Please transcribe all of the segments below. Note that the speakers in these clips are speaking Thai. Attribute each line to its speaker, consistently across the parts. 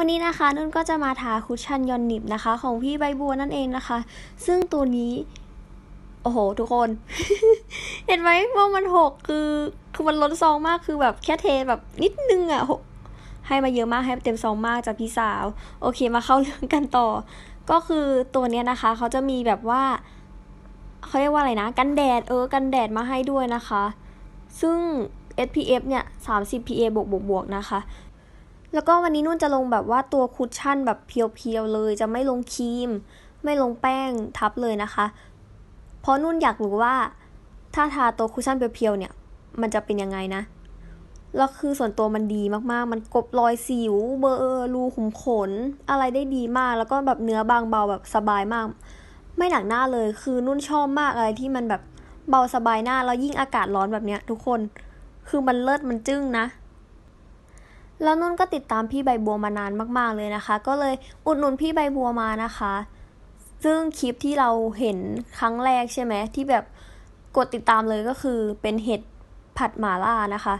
Speaker 1: วันนี้นะคะนุ่นก็จะมาทาคุชชั่นยอนนิบนะคะ ของพี่ใบบัวนั่นเองนะคะ ซึ่งตัวนี้ โอ้โห ทุกคน เห็นไหมว่ามันหกคือ คือมันล้นซองมากคือแบบแค่เทแบบนิดนึงอะหกให้มาเยอะมากให้เต็มซองมากจากพี่สาว โอเคมาเข้าเรื่องกันต่อ ก็คือตัวเนี้ยนะคะเขาจะมีแบบว่าเขาเรียกว่าอะไรนะ กันแดดเออ กันแดดมาให้ด้วยนะคะ ซึ่ง SPF เนี่ย30 PA บวกบวกบวกนะคะ แล้วก็วันนี้นุ่นจะลงแบบว่าตัวคุชชั่นแบบเพียวๆเลย จะไม่ลงครีม ไม่ลงแป้งทับเลยนะคะ เพราะนุ่นอยากรู้ว่า ถ้าทาตัวคุชชั่นเพียวๆเนี่ย มันจะเป็นยังไงนะแล้วคือส่วนตัวมันดีมากๆ มันกบรอยสิว เบอร์รูขุมขน อะไรได้ดีมาก แล้วก็แบบเนื้อบางเบาแบบสบายมาก ไม่หนักหน้าเลย คือนุ่นชอบมากอะไรที่มันแบบเบาสบายหน้า แล้วยิ่งอากาศร้อนแบบเนี้ย ทุกคน คือมันเลิศมันจึ้งนะ แล้วนุ่นก็ติดตามพี่ใบบัวมานานมากๆเลยนะคะ ก็เลยอุดหนุนพี่ใบบัวมานะคะ ซึ่งคลิปที่เราเห็นครั้งแรกใช่ไหมที่แบบกดติดตามเลยก็คือเป็นเห็ดผัดหม่าล่านะคะ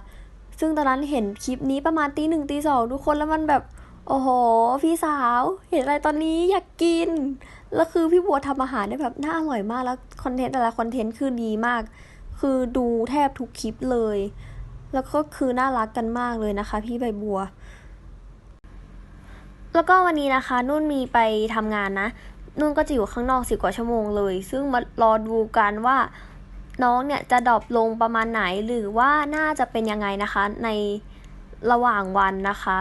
Speaker 1: ซึ่งตอนนั้นเห็นคลิปนี้ประมาณตีหนึ่งตีสองทุกคนแล้วมันแบบโอ้โห พี่สาวเห็นอะไรตอนนี้อยากกิน แล้วคือพี่บัวทำอาหารได้แบบน่าอร่อยมากแล้วคอนเทนต์แต่ละคอนเทนต์คือดีมาก คือดูแทบทุกคลิปเลย แล้วก็คือน่ารักกันมากเลยนะคะ พี่ใบบัว แล้วก็วันนี้นะคะ นุ่นมีไปทำงานนะ นุ่นก็จะอยู่ข้างนอกสิบกว่าชั่วโมงเลย ซึ่งมารอดูกันว่าน้องเนี่ยจะดรอปลงประมาณไหนหรือว่าน่าจะเป็นยังไงนะคะ ในระหว่างวันนะคะ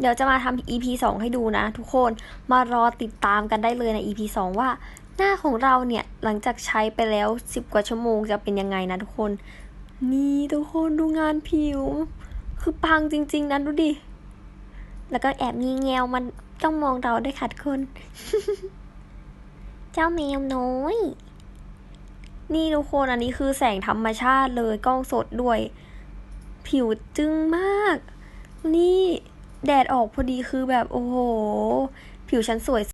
Speaker 1: เดี๋ยวจะมาทำ EP 2 ให้ดูนะ ทุกคนมารอติดตามกันได้เลยใน EP 2 ว่าหน้าของเราเนี่ย หลังจากใช้ไปแล้ว 10 กว่าชั่วโมงจะเป็นยังไงนะทุกคน นี่ทุกคนดูงานผิว คือปังจริง ๆนะดูดิ แล้วก็แอบมีแงวมันต้องมองเราได้วยขัดคน เจ้าแมวน้อย นี่ทุกคนอันนี้คือแสงธรรมชาติเลยกล้องสดด้วย ผิวจึงมาก นี่แดดออกพอดีคือแบบโอ้โห ผิวฉันสวย